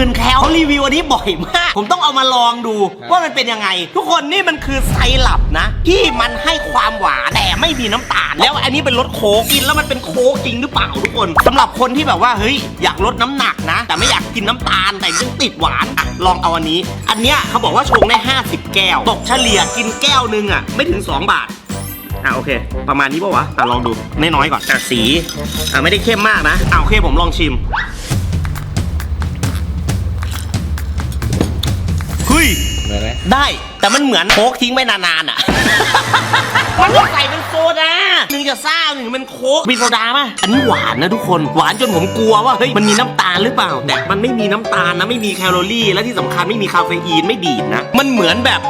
0,000แคลเขารีวิวอันนี้บ่อยมาก ผมต้องเอามาลองดูว่ามันเป็นยังไง ทุกคนนี่มันคือไซรัปนะ ที่มันให้ความหวานแต่ไม่มีน้ำตาล แล้วอันนี้เป็นรสโค้กกินแล้วมันเป็นโค้กจริงหรือเปล่าทุกคนสำหรับคนที่แบบว่าเฮ้ยอยากลดน้ำหนักนะ แต่ไม่อยากกินน้ำตาลแต่ยังติดหวานอะลองเอาอันนี้ อันเนี้ยเขาบอกว่าชงได้ 50 แก้ว ตกเฉลี่ยกินแก้วหนึงอะไม่ถึง 2 บาทอะโอเค ประมาณนี้ป่าวะอะลองดูน้อยๆก่อนอะสีอะไม่ได้เข้มมากนะอะโอเคผมลองชิม เหมือนไหมได้ แต่มันเหมือนโค้กทิ้งไว้นานๆอะ มันต้องใส่เป็นโซดาหนึ่งจะซ่าหนึ่งเป็นโค้กมีโซดาป่ะ อันนี้หวานนะทุกคน หวานจนผมกลัวว่าเฮ้ยมันมีน้ำตาลหรือเปล่า แต่มันไม่มีน้ำตาลนะไม่มีแคลอรี่ และที่สำคัญไม่มีคาเฟอีนไม่ดีดนะ มันเหมือนแบบ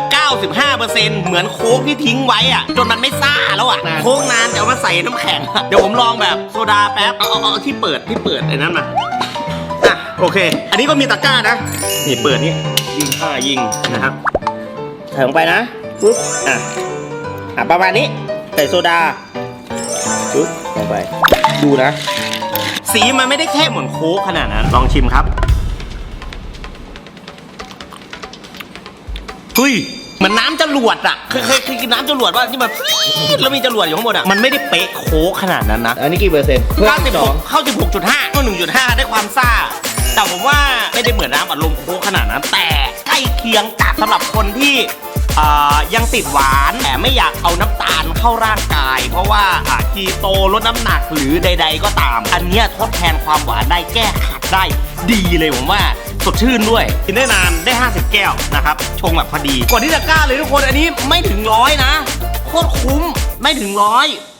95%เหมือนโค้กที่ทิ้งไว้อะ จนมันไม่ซ่าแล้วอะ โค้กนานจะเอามาใส่น้ำแข็งอะเดี๋ยวผมลองแบบโซดาแป๊บ เอาเอาเอาที่เปิดที่เปิดไอ้นั่นมาอะโอเค อันนี้ก็มีตะกร้านะ นี่เปิดนี่ ยิงห้ายิงนะครับใส่ลงไปนะปุ๊บอะอะประมาณนี้ใส่โซดาปุ๊บลงไป ดูนะ สีมันไม่ได้เข้มเหมือนโค้กขนาดนั้นลองชิมครับเฮ้ยเหมือนน้ำจรวดอะเคยเคยเคยกินน้ำจรวดว่าที่มันฟี๊ดแล้วมีจรวดอยู่ข้างบนอะมันไม่ได้เป๊ะโค้กขนาดนั้นนะอันนี้กี่เปอร์เซ็นต์เข้า16เข้า16.5เข้า1.5ได้ความซ่า แต่ผมว่าไม่ได้เหมื อัดลมโค้กขนาดนั้น แต่ใกล้เคียงจัดสำหรับคนที่อ่ายังติดหวานแต่ไม่อยากเอาน้ำตาลเข้าร่างกาย เพราะว่าอ่าคีโตลดน้ำหนักหรือใด ๆ ก็ตาม อันเนี้ยทดแทนความหวานได้แก้ขัดได้ดีเลยผมว่าสดชื่นด้วย กินได้นานได้ 50 แก้วนะครับ ชงแบบพอดีก่อนที่จะกล้าเลยทุกคนอันนี้ไม่ถึงร้อยนะ โคตรคุ้มไม่ถึงร้อย